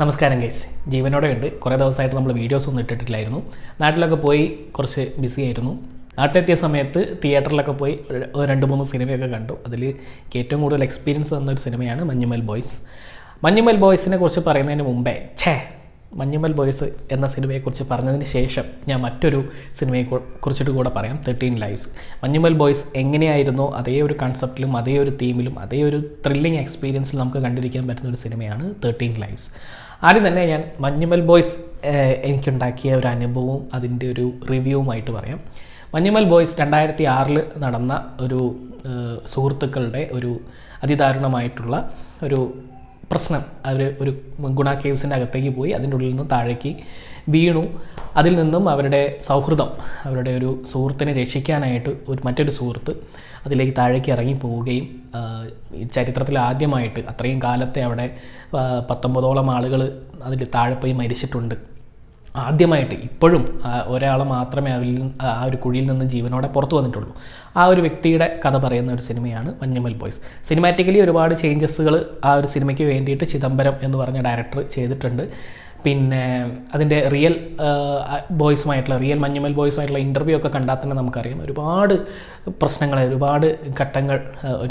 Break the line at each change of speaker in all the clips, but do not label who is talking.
നമസ്കാരം ഗൈസ് ജീവനോടെ ഉണ്ട് കുറേ ദിവസമായിട്ട് നമ്മൾ വീഡിയോസ് ഒന്നും ഇട്ടിട്ടില്ലായിരുന്നു. നാട്ടിലൊക്കെ പോയി കുറച്ച് ബിസി ആയിരുന്നു. നാട്ടിലെത്തിയ സമയത്ത് തിയേറ്ററിലൊക്കെ പോയി ഒരു- ഒരു രണ്ട് മൂന്ന് സിനിമയൊക്കെ കണ്ടു. അതിൽ ഏറ്റവും കൂടുതൽ എക്സ്പീരിയൻസ് തന്നൊരു സിനിമയാണ് മഞ്ഞുമൽ ബോയ്സ്. മഞ്ഞുമൽ ബോയ്സിനെ കുറിച്ച് പറയുന്നതിന് മുമ്പേ ഛേ മഞ്ഞുമൽ ബോയ്സ് എന്ന സിനിമയെക്കുറിച്ച് പറഞ്ഞതിന് ശേഷം ഞാൻ മറ്റൊരു സിനിമയെ കുറിച്ചിട്ട് കൂടെ പറയാം. തേർട്ടീൻ ലൈവ്സ് മഞ്ഞുമൽ ബോയ്സ് എങ്ങനെയായിരുന്നു? അതേ ഒരു കൺസെപ്റ്റിലും അതേ ഒരു തീമിലും അതേ ഒരു ത്രില്ലിംഗ് എക്സ്പീരിയൻസിൽ നമുക്ക് കണ്ടിരിക്കാൻ പറ്റുന്ന ഒരു സിനിമയാണ് തേർട്ടീൻ ലൈവ്സ് ആദ്യം തന്നെ ഞാൻ മഞ്ഞുമൽ ബോയ്സ് എനിക്കുണ്ടാക്കിയ ഒരു അനുഭവവും അതിന്റെ ഒരു റിവ്യൂവുമായിട്ട് പറയാം. മഞ്ഞുമൽ ബോയ്സ് രണ്ടായിരത്തി ആറിൽ നടന്ന ഒരു സുഹൃത്തുക്കളുടെ ഒരു അതിദാരുണമായിട്ടുള്ള ഒരു പ്രശ്നം. അവർ ഒരു ഗുണ കേവ്സിന്റെ അകത്തേക്ക് പോയി അതിന്റെ ഉള്ളിൽ നിന്ന് താഴേക്ക് വീണു. അതിൽ നിന്നും അവരുടെ സൗഹൃദം അവരുടെ ഒരു സുഹൃത്തിനെ രക്ഷിക്കാനായിട്ട് ഒരു മറ്റൊരു സുഹൃത്ത് അതിലേക്ക് താഴേക്ക് ഇറങ്ങി പോവുകയും ചരിത്രത്തിൽ ആദ്യമായിട്ട് അത്രയും കാലത്തെ അവിടെ പത്തൊമ്പതോളം ആളുകൾ അതിൽ താഴെ പോയി മരിച്ചിട്ടുണ്ട്. ആദ്യമായിട്ട് ഇപ്പോഴും ഒരാൾ മാത്രമേ അതിൽ ആ ഒരു കുഴിയിൽ നിന്ന് ജീവനോടെ പുറത്തു വന്നിട്ടുള്ളൂ. ആ ഒരു വ്യക്തിയുടെ കഥ പറയുന്ന ഒരു സിനിമയാണ് മഞ്ഞുമൽ ബോയ്സ്. സിനിമാറ്റിക്കലി ഒരുപാട് ചേഞ്ചസുകൾ ആ ഒരു സിനിമയ്ക്ക് വേണ്ടിയിട്ട് ചിദംബരം എന്ന് പറഞ്ഞ ഡയറക്ടർ ചെയ്തിട്ടുണ്ട്. പിന്നെ അതിന്റെ റിയൽ ബോയ്സുമായിട്ടുള്ള റിയൽ മഞ്ഞുമൽ ബോയ്സുമായിട്ടുള്ള ഇന്റർവ്യൂ ഒക്കെ കണ്ടാൽ തന്നെ നമുക്കറിയാം. ഒരുപാട് പ്രശ്നങ്ങൾ ഒരുപാട് ഘട്ടങ്ങൾ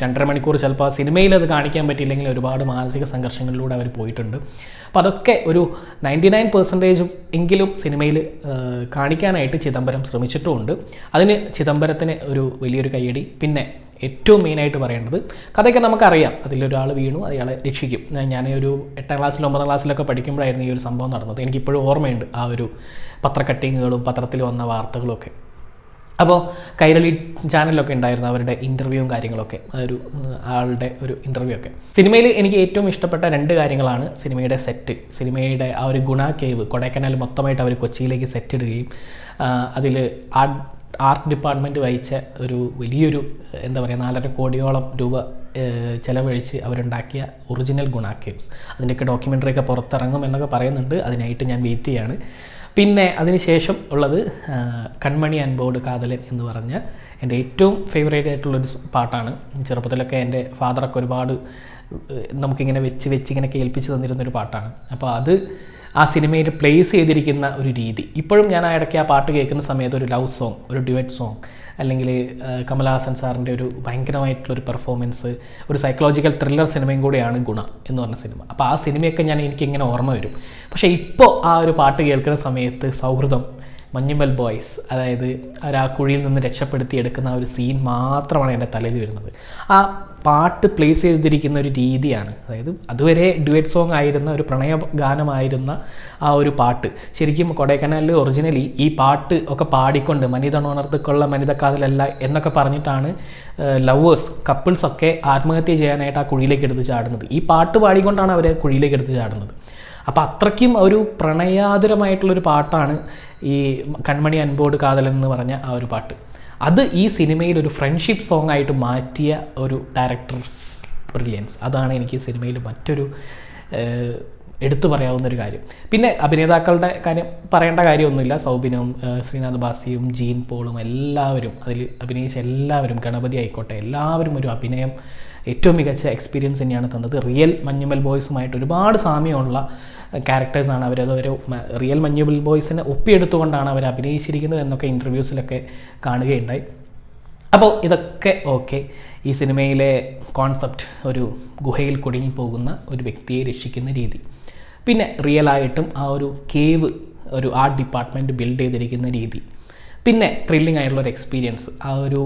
രണ്ടര മണിക്കൂർ ചിലപ്പോൾ സിനിമയിൽ അത് കാണിക്കാൻ പറ്റിയില്ലെങ്കിൽ ഒരുപാട് മാനസിക സംഘർഷങ്ങളിലൂടെ അവർ പോയിട്ടുണ്ട്. അപ്പോൾ അതൊക്കെ ഒരു നയന്റി നയൻ പെർസെന്റേജും എങ്കിലും സിനിമയിൽ കാണിക്കാനായിട്ട് ചിദംബരം ശ്രമിച്ചിട്ടുമുണ്ട്. അതിന് ചിദംബരത്തിന് ഒരു വലിയൊരു കയ്യടി. പിന്നെ ഏറ്റവും മെയിനായിട്ട് പറയേണ്ടത് കഥയൊക്കെ നമുക്കറിയാം. അതിലൊരാൾ വീണു അയാളെ രക്ഷിക്കും. ഞാൻ- ഒരു എട്ടാം ക്ലാസ്സിലും ഒമ്പതാം ക്ലാസ്സിലൊക്കെ പഠിക്കുമ്പോഴായിരുന്നു ഈ ഒരു സംഭവം നടന്നത്. എനിക്കിപ്പോഴും ഓർമ്മയുണ്ട് ആ ഒരു പത്ര പത്രക്കട്ടിങ്ങുകളും പത്രത്തിൽ വന്ന വാർത്തകളൊക്കെ. അപ്പോൾ കൈരളി ചാനലിലൊക്കെ ഉണ്ടായിരുന്നു അവരുടെ ഇന്റർവ്യൂവും കാര്യങ്ങളൊക്കെ. ആ ഒരു ആളുടെ ഒരു ഇന്റർവ്യൂ ഒക്കെ സിനിമയിൽ എനിക്ക് ഏറ്റവും ഇഷ്ടപ്പെട്ട രണ്ട് കാര്യങ്ങളാണ് സിനിമയുടെ സെറ്റ് സിനിമയുടെ ആ ഒരു ഗുണ കേവ് കൊടൈക്കനാൽ മൊത്തമായിട്ട് അവർ കൊച്ചിയിലേക്ക് സെറ്റ് ഇടുകയും അതിൽ ആർട്ട് ആർട്ട് ഡിപ്പാർട്ട്മെന്റ് വഹിച്ച ഒരു വലിയൊരു എന്താ പറയുക നാലര കോടിയോളം രൂപ ചിലവഴിച്ച് അവരുണ്ടാക്കിയ ഒറിജിനൽ ഗുണ കേവ്സ് അതിന്റെയൊക്കെ ഡോക്യുമെന്ററി ഒക്കെ പുറത്തിറങ്ങും എന്നൊക്കെ പറയുന്നുണ്ട്. അതിനായിട്ട് ഞാൻ വെയിറ്റ് ചെയ്യാണ്. പിന്നെ അതിനുശേഷം ഉള്ളത് കൺമണി കൺമണി ബോർഡ് കാതലൻ എന്ന് പറഞ്ഞ എന്റെ ഏറ്റവും ഫേവറേറ്റ് ആയിട്ടുള്ളൊരു പാട്ടാണ്. ചെറുപ്പത്തിലൊക്കെ എന്റെ ഫാദറൊക്കെ ഒരുപാട് നമുക്കിങ്ങനെ വെച്ച് വെച്ച് ഇങ്ങനെ കേൾപ്പിച്ച് തന്നിരുന്നൊരു പാട്ടാണ്. അപ്പോൾ അത് ആ സിനിമയിൽ പ്ലേസ് ചെയ്തിരിക്കുന്ന ഒരു രീതി. ഇപ്പോഴും ഞാൻ ആ ഇടയ്ക്ക് ആ പാട്ട് കേൾക്കുന്ന സമയത്ത് ഒരു ലവ് സോങ് ഒരു ഡ്യുവറ്റ് സോങ് അല്ലെങ്കിൽ കമലഹാസൻ സാറിന്റെ ഒരു ഭയങ്കരമായിട്ടുള്ളൊരു പെർഫോമൻസ് ഒരു സൈക്കോളജിക്കൽ ത്രില്ലർ സിനിമയും കൂടിയാണ് ഗുണ എന്ന് പറഞ്ഞ സിനിമ. അപ്പോൾ ആ സിനിമയൊക്കെ ഞാൻ എനിക്കിങ്ങനെ ഓർമ്മ വരും. പക്ഷേ ഇപ്പോൾ ആ ഒരു പാട്ട് കേൾക്കുന്ന സമയത്ത് സൗഹൃദം മഞ്ഞുമൽ ബോയ്സ് അതായത് അവർ ആ കുഴിയിൽ നിന്ന് രക്ഷപ്പെടുത്തി എടുക്കുന്ന ഒരു സീൻ മാത്രമാണ് എന്റെ തലയിൽ വരുന്നത്. ആ പാട്ട് പ്ലേസ് ചെയ്തിരിക്കുന്ന ഒരു രീതിയാണ്. അതായത് അതുവരെ ഡ്യുവറ്റ് സോങ് ആയിരുന്ന ഒരു പ്രണയ ഗാനമായിരുന്ന ആ ഒരു പാട്ട്. ശരിക്കും കൊടൈക്കനാലിൽ ഒറിജിനലി ഈ പാട്ട് ഒക്കെ പാടിക്കൊണ്ട് മനിത മനിതക്കാതിലല്ല മനിത കാതലല്ല എന്നൊക്കെ പറഞ്ഞിട്ടാണ് ലവേഴ്സ് കപ്പിൾസൊക്കെ ആത്മഹത്യ ചെയ്യാനായിട്ട് ആ കുഴിയിലേക്ക് എടുത്ത് ചാടുന്നത്. ഈ പാട്ട് പാടിക്കൊണ്ടാണ് അവരെ കുഴിയിലേക്ക് എടുത്ത് ചാടുന്നത്. അപ്പോൾ അത്രയ്ക്കും ഒരു പ്രണയാതുരമായിട്ടുള്ളൊരു പാട്ടാണ് ഈ കൺമണി അൻപോട് കാതലൻ എന്ന് പറഞ്ഞ ആ ഒരു പാട്ട്. അത് ഈ സിനിമയിൽ ഒരു ഫ്രണ്ട്ഷിപ്പ് സോങ് ആയിട്ട് മാറ്റിയ ഒരു ഡയറക്ടർസ് ബ്രില്യൻസ് അതാണ് എനിക്ക് സിനിമയിൽ മറ്റൊരു എടുത്തു പറയാവുന്ന ഒരു കാര്യം. പിന്നെ അഭിനേതാക്കളുടെ കാര്യം പറയേണ്ട കാര്യമൊന്നുമില്ല. സൗബിനും ശ്രീനാഥ് ബാസിയും ജീൻ പോളും എല്ലാവരും അതിൽ അഭിനയിച്ച എല്ലാവരും ഗണപതി ആയിക്കോട്ടെ എല്ലാവരും ഒരു അഭിനയം ഏറ്റവും മികച്ച എക്സ്പീരിയൻസ് തന്നെയാണ് തന്നത്. റിയൽ മഞ്ഞുമൽ ബോയ്സുമായിട്ട് ഒരുപാട് സാമ്യമുള്ള ക്യാരക്ടേഴ്സാണ് അവരത്. ഒരു റിയൽ മഞ്ഞുമൽ ബോയ്സിനെ ഒപ്പിയെടുത്തുകൊണ്ടാണ് അവർ അഭിനയിച്ചിരിക്കുന്നത് എന്നൊക്കെ ഇന്റർവ്യൂസിലൊക്കെ കാണുകയുണ്ടായി. അപ്പോൾ ഇതൊക്കെ ഓക്കെ ഈ സിനിമയിലെ കോൺസെപ്റ്റ് ഒരു ഗുഹയിൽ കുടുങ്ങിപ്പോകുന്ന ഒരു വ്യക്തിയെ രക്ഷിക്കുന്ന രീതി. പിന്നെ റിയലായിട്ടും ആ ഒരു കേവ് ഒരു ആർട്ട് ഡിപ്പാർട്ട്മെന്റ് ബിൽഡ് ചെയ്തിരിക്കുന്ന രീതി. പിന്നെ ത്രില്ലിംഗ് ആയിട്ടുള്ള ഒരു എക്സ്പീരിയൻസ് ആ ഒരു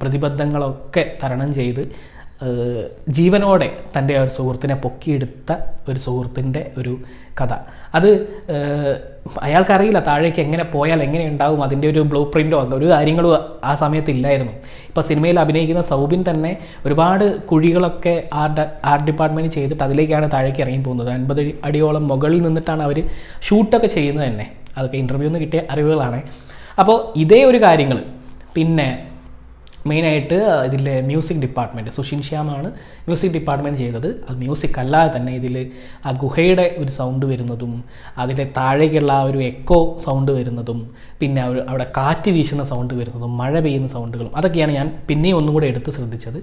പ്രതിബദ്ധങ്ങളൊക്കെ തരണം ചെയ്ത് ജീവനോടെ തന്റെ ആ ഒരു സുഹൃത്തിനെ പൊക്കിയെടുത്ത ഒരു സുഹൃത്തിന്റെ ഒരു കഥ. അത് അയാൾക്കറിയില്ല താഴേക്ക് എങ്ങനെ പോയാൽ എങ്ങനെ ഉണ്ടാവും അതിന്റെ ഒരു ബ്ലൂ പ്രിന്റോ ഒരു കാര്യങ്ങളോ ആ സമയത്ത് ഇല്ലായിരുന്നു. ഇപ്പോൾ സിനിമയിൽ അഭിനയിക്കുന്ന സൗബിൻ തന്നെ ഒരുപാട് കുഴികളൊക്കെ ആർട്ട് ആർട്ട് ഡിപ്പാർട്ട്മെന്റ് ചെയ്തിട്ട് അതിലേക്കാണ് താഴേക്ക് ഇറങ്ങി പോകുന്നത്. അൻപത് അടിയോളം മുകളിൽ നിന്നിട്ടാണ് അവർ ഷൂട്ടൊക്കെ ചെയ്യുന്നത് തന്നെ. അതൊക്കെ ഇന്റർവ്യൂന്ന് കിട്ടിയ അറിവുകളാണ്. അപ്പോൾ ഇതേ ഒരു കാര്യങ്ങൾ പിന്നെ മെയിനായിട്ട് ഇതിലെ മ്യൂസിക് ഡിപ്പാർട്ട്മെന്റ് സുഷിൻ ശ്യാമാണ് മ്യൂസിക് ഡിപ്പാർട്ട്മെന്റ് ചെയ്തത്. അത് മ്യൂസിക് അല്ലാതെ തന്നെ ഇതിൽ ആ ഗുഹയുടെ ഒരു സൗണ്ട് വരുന്നതും അതിലെ താഴേക്കുള്ള ആ ഒരു എക്കോ സൗണ്ട് വരുന്നതും പിന്നെ അവിടെ കാറ്റ് വീശുന്ന സൗണ്ട് വരുന്നതും മഴ പെയ്യുന്ന സൗണ്ടുകളും അതൊക്കെയാണ് ഞാൻ പിന്നെയും ഒന്നും കൂടെ എടുത്ത് ശ്രദ്ധിച്ചത്.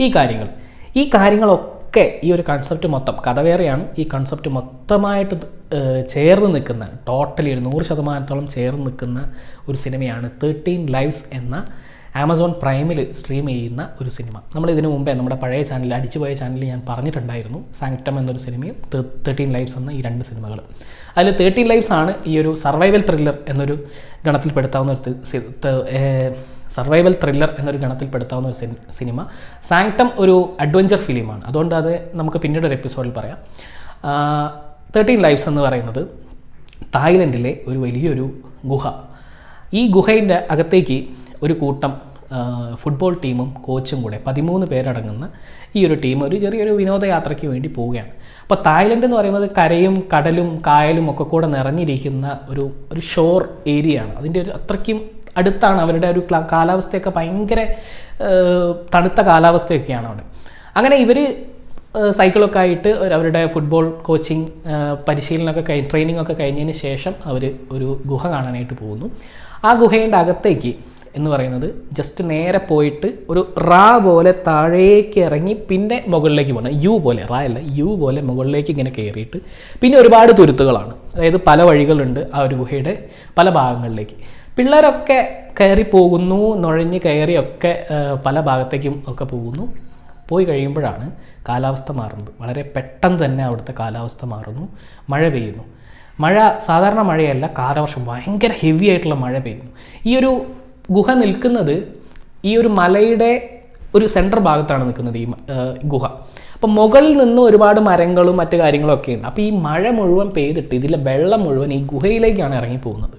ഈ കാര്യങ്ങൾ. ഈ കാര്യങ്ങളൊക്കെ ഈ ഒരു കൺസെപ്റ്റ് മൊത്തം കഥ വേറെയാണ് ഈ കൺസെപ്റ്റ് മൊത്തമായിട്ട് ചേർന്ന് നിൽക്കുന്ന ടോട്ടലി ഒരു നൂറ് ശതമാനത്തോളം ചേർന്ന് നിൽക്കുന്ന ഒരു സിനിമയാണ് തേർട്ടീൻ ലൈവ്സ് എന്ന ആമസോൺ പ്രൈമിൽ സ്ട്രീം ചെയ്യുന്ന ഒരു സിനിമ. നമ്മൾ ഇതിനു മുമ്പേ നമ്മുടെ പഴയ ചാനലിൽ അടിച്ചുപോയ ചാനലിൽ ഞാൻ പറഞ്ഞിട്ടുണ്ടായിരുന്നു. സാങ്ക്ടം എന്നൊരു സിനിമയും തേർട്ടീൻ ലൈഫ്സ് എന്ന ഈ രണ്ട് സിനിമകൾ അതിൽ തേർട്ടീൻ ലൈഫ്സ് ആണ് ഈ ഒരു സർവൈവൽ ത്രില്ലർ എന്നൊരു ഗണത്തിൽപ്പെടുത്താവുന്ന ഒരു സർവൈവൽ ത്രില്ലർ എന്നൊരു ഗണത്തിൽപ്പെടുത്താവുന്ന ഒരു സിനിമ. സാങ്ക്ടം ഒരു അഡ്വഞ്ചർ ഫിലിമാണ് അതുകൊണ്ട് അത് നമുക്ക് പിന്നീട് ഒരു എപ്പിസോഡിൽ പറയാം. തേർട്ടീൻ ലൈഫ്സ് എന്ന് പറയുന്നത് തായ്ലൻഡിലെ ഒരു വലിയൊരു ഗുഹ. ഈ ഗുഹയിന്റെ അകത്തേക്ക് ഒരു കൂട്ടം ഫുട്ബോൾ ടീമും കോച്ചും കൂടെ പതിമൂന്ന് പേരടങ്ങുന്ന ഈ ഒരു ടീം ഒരു ചെറിയൊരു വിനോദയാത്രയ്ക്ക് വേണ്ടി പോവുകയാണ്. അപ്പോൾ തായ്ലൻഡ് എന്ന് പറയുന്നത് കരയും കടലും കായലും ഒക്കെ കൂടെ നിറഞ്ഞിരിക്കുന്ന ഒരു ഒരു ഷോർ ഏരിയ ആണ്. അതിന്റെ ഒരു അത്രയ്ക്കും അടുത്താണ് അവരുടെ ഒരു ക്ല- കാലാവസ്ഥയൊക്കെ ഭയങ്കര തണുത്ത കാലാവസ്ഥയൊക്കെയാണ് അവിടെ. അങ്ങനെ ഇവർ സൈക്കിളൊക്കെ ആയിട്ട് അവരുടെ ഫുട്ബോൾ കോച്ചിങ് പരിശീലനമൊക്കെ കഴി ട്രെയിനിങ് ഒക്കെ കഴിഞ്ഞതിന് ശേഷം അവർ ഒരു ഗുഹ കാണാനായിട്ട് പോകുന്നു. ആ ഗുഹയുടെ അകത്തേക്ക് എന്ന് പറയുന്നത് ജസ്റ്റ് നേരെ പോയിട്ട് ഒരു റാ പോലെ താഴേക്ക് ഇറങ്ങി പിന്നെ മുകളിലേക്ക് പോകണം യു പോലെ റാ അല്ല യു പോലെ മുകളിലേക്ക് ഇങ്ങനെ കയറിയിട്ട് പിന്നെ ഒരുപാട് തുരുത്തുകളാണ്. അതായത് പല വഴികളുണ്ട് ആ ഒരു ഗുഹയുടെ പല ഭാഗങ്ങളിലേക്ക്. പിള്ളേരൊക്കെ കയറി പോകുന്നു നുഴഞ്ഞ് കയറിയൊക്കെ പല ഭാഗത്തേക്കും ഒക്കെ പോകുന്നു. പോയി കഴിയുമ്പോഴാണ് കാലാവസ്ഥ മാറുന്നത്. വളരെ പെട്ടെന്ന് തന്നെ അവിടുത്തെ കാലാവസ്ഥ മാറുന്നു. മഴ പെയ്യുന്നു. മഴ സാധാരണ മഴയല്ല കാലവർഷം. ഭയങ്കര ഹെവി ആയിട്ടുള്ള മഴ പെയ്യുന്നു. ഈ ഒരു ഗുഹ നിൽക്കുന്നത് ഈ ഒരു മലയുടെ ഒരു സെൻട്രൽ ഭാഗത്താണ് നിൽക്കുന്നത് ഈ ഗുഹ. അപ്പം മുകളിൽ നിന്ന് ഒരുപാട് മരങ്ങളും മറ്റു കാര്യങ്ങളൊക്കെ ഉണ്ട്. അപ്പോൾ ഈ മഴ മുഴുവൻ പെയ്തിട്ട് ഇതിലെ വെള്ളം മുഴുവൻ ഈ ഗുഹയിലേക്കാണ് ഇറങ്ങിപ്പോകുന്നത്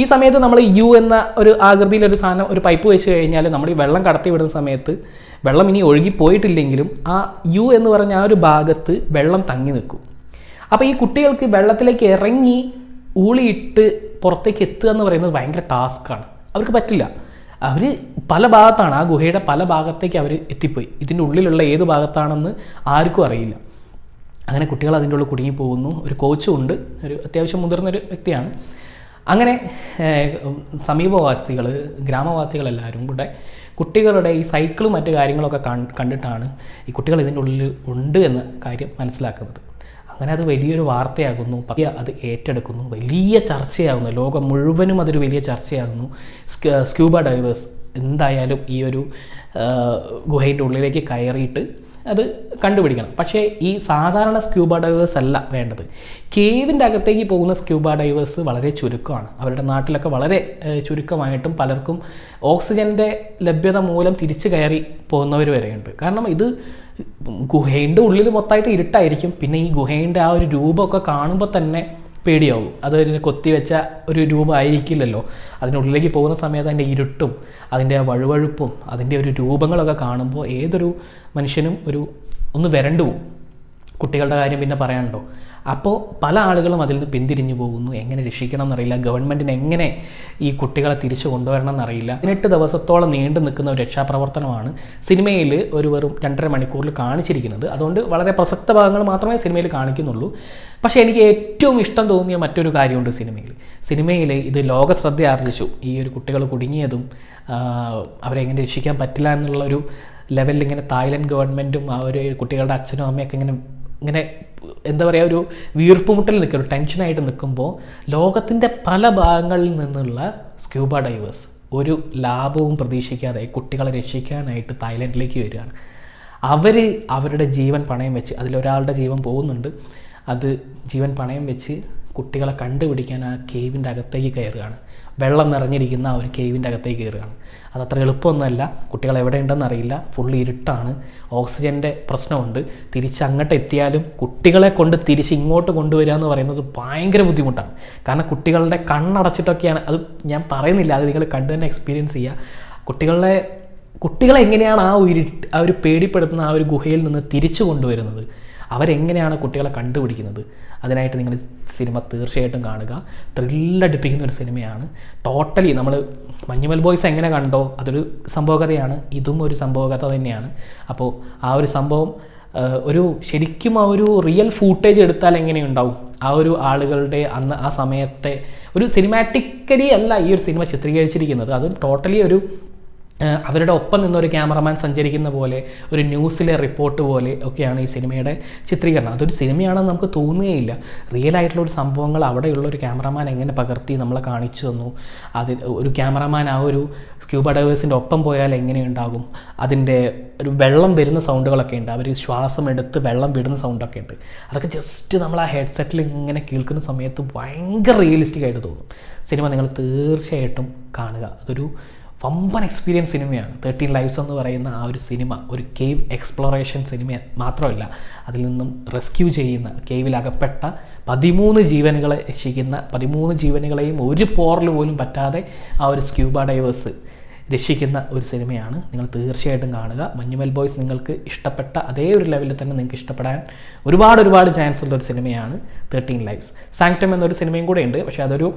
ഈ സമയത്ത് നമ്മൾ യു എന്ന ഒരു ആകൃതിയിൽ ഒരു സാധനം ഒരു പൈപ്പ് വെച്ച് കഴിഞ്ഞാൽ നമ്മൾ ഈ വെള്ളം കടത്തി വിടുന്ന സമയത്ത് വെള്ളം ഇനി ഒഴുകി പോയിട്ടില്ലെങ്കിലും ആ യു എന്ന് പറഞ്ഞ ആ ഒരു ഭാഗത്ത് വെള്ളം തങ്ങി നിൽക്കും. അപ്പോൾ ഈ കുട്ടികൾക്ക് വെള്ളത്തിലേക്ക് ഇറങ്ങി ഊളിയിട്ട് പുറത്തേക്ക് എത്തുക എന്ന് പറയുന്നത് ഭയങ്കര ടാസ്ക്കാണ് അവർക്ക് പറ്റില്ല. അവർ പല ഭാഗത്താണ്. ആ ഗുഹയുടെ പല ഭാഗത്തേക്ക് അവർ എത്തിപ്പോയി. ഇതിന്റെ ഉള്ളിലുള്ള ഏത് ഭാഗത്താണെന്ന് ആർക്കും അറിയില്ല. അങ്ങനെ കുട്ടികൾ അതിന്റെ ഉള്ളിൽ കുടുങ്ങി പോകുന്നു. ഒരു കോച്ചും ഉണ്ട്. ഒരു അത്യാവശ്യം മുതിർന്നൊരു വ്യക്തിയാണ്. അങ്ങനെ സമീപവാസികൾ ഗ്രാമവാസികളെല്ലാവരും കൂടെ കുട്ടികളുടെ ഈ സൈക്കിളും മറ്റു കാര്യങ്ങളൊക്കെ കണ്ടിട്ടാണ് ഈ കുട്ടികൾ ഇതിന്റെ ഉള്ളിൽ ഉണ്ട് എന്ന കാര്യം മനസ്സിലാക്കുന്നത്. അങ്ങനെ അത് വലിയൊരു വാർത്തയാകുന്നു. പതിയെ അത് ഏറ്റെടുക്കുന്നു. വലിയ ചർച്ചയാകുന്നു. ലോകം മുഴുവനും അതൊരു വലിയ ചർച്ചയാകുന്നു. സ്ക്യൂബ ഡൈവേഴ്സ് എന്തായാലും ഈ ഒരു ഗുഹയുടെ ഉള്ളിലേക്ക് കയറിയിട്ട് അത് കണ്ടുപിടിക്കണം. പക്ഷേ ഈ സാധാരണ സ്ക്യൂബ ഡൈവേഴ്സ് അല്ല വേണ്ടത്. കേവിന്റെ അകത്തേക്ക് പോകുന്ന സ്ക്യൂബ ഡൈവേഴ്സ് വളരെ ചുരുക്കമാണ്. അവരുടെ നാട്ടിലൊക്കെ വളരെ ചുരുക്കമായിട്ടും പലർക്കും ഓക്സിജന്റെ ലഭ്യത മൂലം തിരിച്ചു കയറി പോകുന്നവർ വരെയുണ്ട്. കാരണം ഇത് ഗുഹയുടെ ഉള്ളിൽ മൊത്തമായിട്ട് ഇരുട്ടായിരിക്കും. പിന്നെ ഈ ഗുഹയുടെ ആ ഒരു രൂപമൊക്കെ കാണുമ്പോൾ തന്നെ പേടിയാവും. അത് അതിന് കൊത്തിവെച്ച ഒരു രൂപമായിരിക്കില്ലല്ലോ. അതിനുള്ളിലേക്ക് പോകുന്ന സമയത്ത് അതിന്റെ ഇരുട്ടും അതിന്റെ വഴുവഴുപ്പും അതിന്റെ ഒരു രൂപങ്ങളൊക്കെ കാണുമ്പോൾ ഏതൊരു മനുഷ്യനും ഒരു ഒന്ന് വരണ്ടു കുട്ടികളുടെ കാര്യം പിന്നെ പറയാനുണ്ടോ? അപ്പോൾ പല ആളുകളും അതിൽ നിന്ന് പിന്തിരിഞ്ഞു പോകുന്നു. എങ്ങനെ രക്ഷിക്കണം എന്നറിയില്ല. ഗവൺമെന്റിന് എങ്ങനെ ഈ കുട്ടികളെ തിരിച്ചു കൊണ്ടുവരണം എന്നറിയില്ല. പതിനെട്ട് ദിവസത്തോളം നീണ്ടു നിൽക്കുന്ന ഒരു രക്ഷാപ്രവർത്തനമാണ് സിനിമയിൽ ഒരു വെറും രണ്ടര മണിക്കൂറിൽ കാണിച്ചിരിക്കുന്നത്. അതുകൊണ്ട് വളരെ പ്രസക്ത ഭാഗങ്ങൾ മാത്രമേ സിനിമയിൽ കാണിക്കുന്നുള്ളൂ. പക്ഷേ എനിക്ക് ഏറ്റവും ഇഷ്ടം തോന്നിയ മറ്റൊരു കാര്യമുണ്ട് സിനിമയിൽ. സിനിമയിൽ ഇത് ലോക ശ്രദ്ധ ആർജിച്ചു. ഈ ഒരു കുട്ടികൾ കുടുങ്ങിയതും അവരെ എങ്ങനെ രക്ഷിക്കാൻ പറ്റില്ല എന്നുള്ളൊരു ലെവലിൽ ഇങ്ങനെ തായ്ലൻഡ് ഗവൺമെന്റും ആ ഒരു കുട്ടികളുടെ അച്ഛനും അമ്മയൊക്കെ ഇങ്ങനെ ഇങ്ങനെ എന്താ പറയുക ഒരു വീർപ്പുമുട്ടൽ നിൽക്കുക ഒരു ടെൻഷനായിട്ട് നിൽക്കുമ്പോൾ ലോകത്തിന്റെ പല ഭാഗങ്ങളിൽ നിന്നുള്ള സ്ക്യൂബ ഡൈവേഴ്സ് ഒരു ലാഭവും പ്രതീക്ഷിക്കാതെ കുട്ടികളെ രക്ഷിക്കാനായിട്ട് തായ്ലൻഡിലേക്ക് വരികയാണ്. അവർ അവരുടെ ജീവൻ പണയം വെച്ച് അതിലൊരാളുടെ ജീവൻ പോകുന്നുണ്ട്. അത് ജീവൻ പണയം വെച്ച് കുട്ടികളെ കണ്ടുപിടിക്കാൻ ആ കേവിന്റെ അകത്തേക്ക് കയറുകയാണ്. വെള്ളം നിറഞ്ഞിരിക്കുന്ന ആ ഒരു കേവിന്റെ അകത്തേക്ക് കയറുകയാണ്. അതത്ര എളുപ്പമൊന്നുമല്ല. കുട്ടികൾ എവിടെ ഉണ്ടെന്ന് അറിയില്ല. ഫുൾ ഇരുട്ടാണ്. ഓക്സിജന്റെ പ്രശ്നമുണ്ട്. തിരിച്ച് അങ്ങോട്ട് എത്തിയാലും കുട്ടികളെ കൊണ്ട് തിരിച്ച് ഇങ്ങോട്ട് കൊണ്ടുവരിക എന്ന് പറയുന്നത് ഭയങ്കര ബുദ്ധിമുട്ടാണ്. കാരണം കുട്ടികളുടെ കണ്ണടച്ചിട്ടൊക്കെയാണ്. അത് ഞാൻ പറയുന്നില്ല. അത് നിങ്ങൾ കണ്ടു തന്നെ എക്സ്പീരിയൻസ് ചെയ്യുക. കുട്ടികളെ കുട്ടികളെ എങ്ങനെയാണ് ആ ഒരു ആ ഒരു പേടിപ്പെടുത്തുന്ന ആ ഒരു ഗുഹയിൽ നിന്ന് തിരിച്ചു കൊണ്ടുവരുന്നത്? അവരെങ്ങനെയാണ് കുട്ടികളെ കണ്ടുപിടിക്കുന്നത്? അതിനായിട്ട് നിങ്ങൾ സിനിമ തീർച്ചയായിട്ടും കാണുക. ത്രില്ലടിപ്പിക്കുന്ന ഒരു സിനിമയാണ്. ടോട്ടലി നമ്മൾ മഞ്ഞുമൽ ബോയ്സ് എങ്ങനെ കണ്ടോ അതൊരു സംഭവകഥയാണ്. ഇതും ഒരു സംഭവകഥ തന്നെയാണ്. അപ്പോൾ ആ ഒരു സംഭവം ഒരു ശരിക്കും ആ ഒരു റിയൽ ഫൂട്ടേജ് എടുത്താൽ എങ്ങനെയുണ്ടാവും? ആ ഒരു ആളുകളുടെ അന്ന് ആ സമയത്തെ ഒരു സിനിമാറ്റിക്കലി അല്ല ഈ ഒരു സിനിമ ചിത്രീകരിച്ചിരിക്കുന്നത്. അതും ടോട്ടലി ഒരു അവരുടെ ഒപ്പം നിന്ന് ഒരു ക്യാമറമാൻ സഞ്ചരിക്കുന്ന പോലെ ഒരു ന്യൂസിലെ റിപ്പോർട്ട് പോലെ ഒക്കെയാണ് ഈ സിനിമയുടെ ചിത്രീകരണം. അതൊരു സിനിമയാണെന്ന് നമുക്ക് തോന്നുകയില്ല. റിയൽ ആയിട്ടുള്ള ഒരു സംഭവങ്ങൾ അവിടെയുള്ള ഒരു ക്യാമറമാൻ എങ്ങനെ പകർത്തി നമ്മളെ കാണിച്ചു തന്നു? അതിൽ ഒരു ക്യാമറമാൻ ആ ഒരു സ്ക്യൂബ ഡൈവേഴ്സിന്റെ ഒപ്പം പോയാൽ എങ്ങനെയുണ്ടാകും അതിന്റെ ഒരു വെള്ളം വരുന്ന സൗണ്ടുകളൊക്കെ ഉണ്ട്. അവർ ശ്വാസം എടുത്ത് വെള്ളം വിടുന്ന സൗണ്ടൊക്കെ ഉണ്ട്. അതൊക്കെ ജസ്റ്റ് നമ്മൾ ആ ഹെഡ്സെറ്റിൽ ഇങ്ങനെ കേൾക്കുന്ന സമയത്ത് ഭയങ്കര റിയലിസ്റ്റിക് ആയിട്ട് തോന്നും. സിനിമ നിങ്ങൾ തീർച്ചയായിട്ടും കാണുക. അതൊരു വമ്പൻ എക്സ്പീരിയൻസ് സിനിമയാണ്. തേർട്ടീൻ ലൈവ്സ് എന്ന് പറയുന്ന ആ ഒരു സിനിമ ഒരു കേവ് എക്സ്പ്ലോറേഷൻ സിനിമ മാത്രമല്ല അതിൽ നിന്നും റെസ്ക്യൂ ചെയ്യുന്ന കേവിൽ അകപ്പെട്ട പതിമൂന്ന് ജീവനുകളെ രക്ഷിക്കുന്ന പതിമൂന്ന് ജീവനുകളെയും ഒരു പോറൽ പോലും പറ്റാതെ ആ ഒരു സ്ക്യൂബ ഡൈവേഴ്സ് രക്ഷിക്കുന്ന ഒരു സിനിമയാണ്. നിങ്ങൾ തീർച്ചയായിട്ടും കാണുക. മഞ്ഞുമൽ ബോയ്സ് നിങ്ങൾക്ക് ഇഷ്ടപ്പെട്ട അതേ ഒരു ലെവലിൽ തന്നെ നിങ്ങൾക്ക് ഇഷ്ടപ്പെടാൻ ഒരുപാട് ഒരുപാട് ചാൻസ് ഉള്ള ഒരു സിനിമയാണ് തേർട്ടീൻ ലൈവ്സ് സാങ്ക്ടം എന്നൊരു സിനിമയും കൂടെ ഉണ്ട്. പക്ഷേ അതൊരു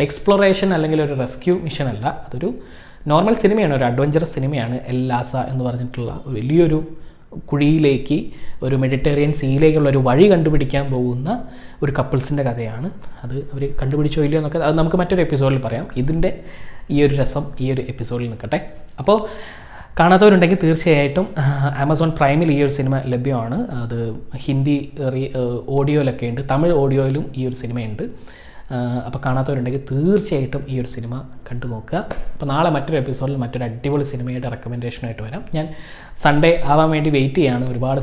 എക്സ്പ്ലോറേഷൻ അല്ലെങ്കിൽ ഒരു റെസ്ക്യൂ മിഷൻ അല്ല. അതൊരു നോർമൽ സിനിമയാണ് ഒരു അഡ്വഞ്ചറസ് സിനിമയാണ് എൽ ലാസ എന്ന് പറഞ്ഞിട്ടുള്ള ഒരു വലിയൊരു കുഴിയിലേക്ക് ഒരു മെഡിറ്ററേനിയൻ സീയിലേക്കുള്ള ഒരു വഴി കണ്ടുപിടിക്കാൻ പോകുന്ന ഒരു കപ്പിൾസിന്റെ കഥയാണ്. അത് അവർ കണ്ടുപിടിച്ചോ ഇല്ലയോ എന്നൊക്കെ അത് നമുക്ക് മറ്റൊരു എപ്പിസോഡിൽ പറയാം. ഇതിന്റെ ഈ ഒരു രസം ഈ ഒരു എപ്പിസോഡിൽ നിൽക്കട്ടെ. അപ്പോൾ കാണാത്തവരുണ്ടെങ്കിൽ തീർച്ചയായിട്ടും ആമസോൺ പ്രൈമിൽ ഈ ഒരു സിനിമ ലഭ്യമാണ്. അത് ഹിന്ദി ഓഡിയോയിലൊക്കെ ഉണ്ട്. തമിഴ് ഓഡിയോയിലും ഈ ഒരു സിനിമയുണ്ട് അപ്പോൾ കാണാത്തവരുണ്ടെങ്കിൽ തീർച്ചയായിട്ടും ഈ ഒരു സിനിമ കണ്ടു നോക്കുക. അപ്പോൾ നാളെ മറ്റൊരു എപ്പിസോഡിൽ മറ്റൊരു അടിപൊളി സിനിമയുടെ റെക്കമെൻഡേഷനായിട്ട് വരാം. ഞാൻ സൺഡേ ആവാൻ വേണ്ടി വെയിറ്റ് ചെയ്യാണ്. ഒരുപാട്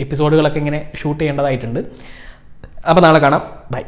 എപ്പിസോഡുകളൊക്കെ ഇങ്ങനെ ഷൂട്ട് ചെയ്യേണ്ടതായിട്ടുണ്ട്. അപ്പോൾ നാളെ കാണാം. ബൈ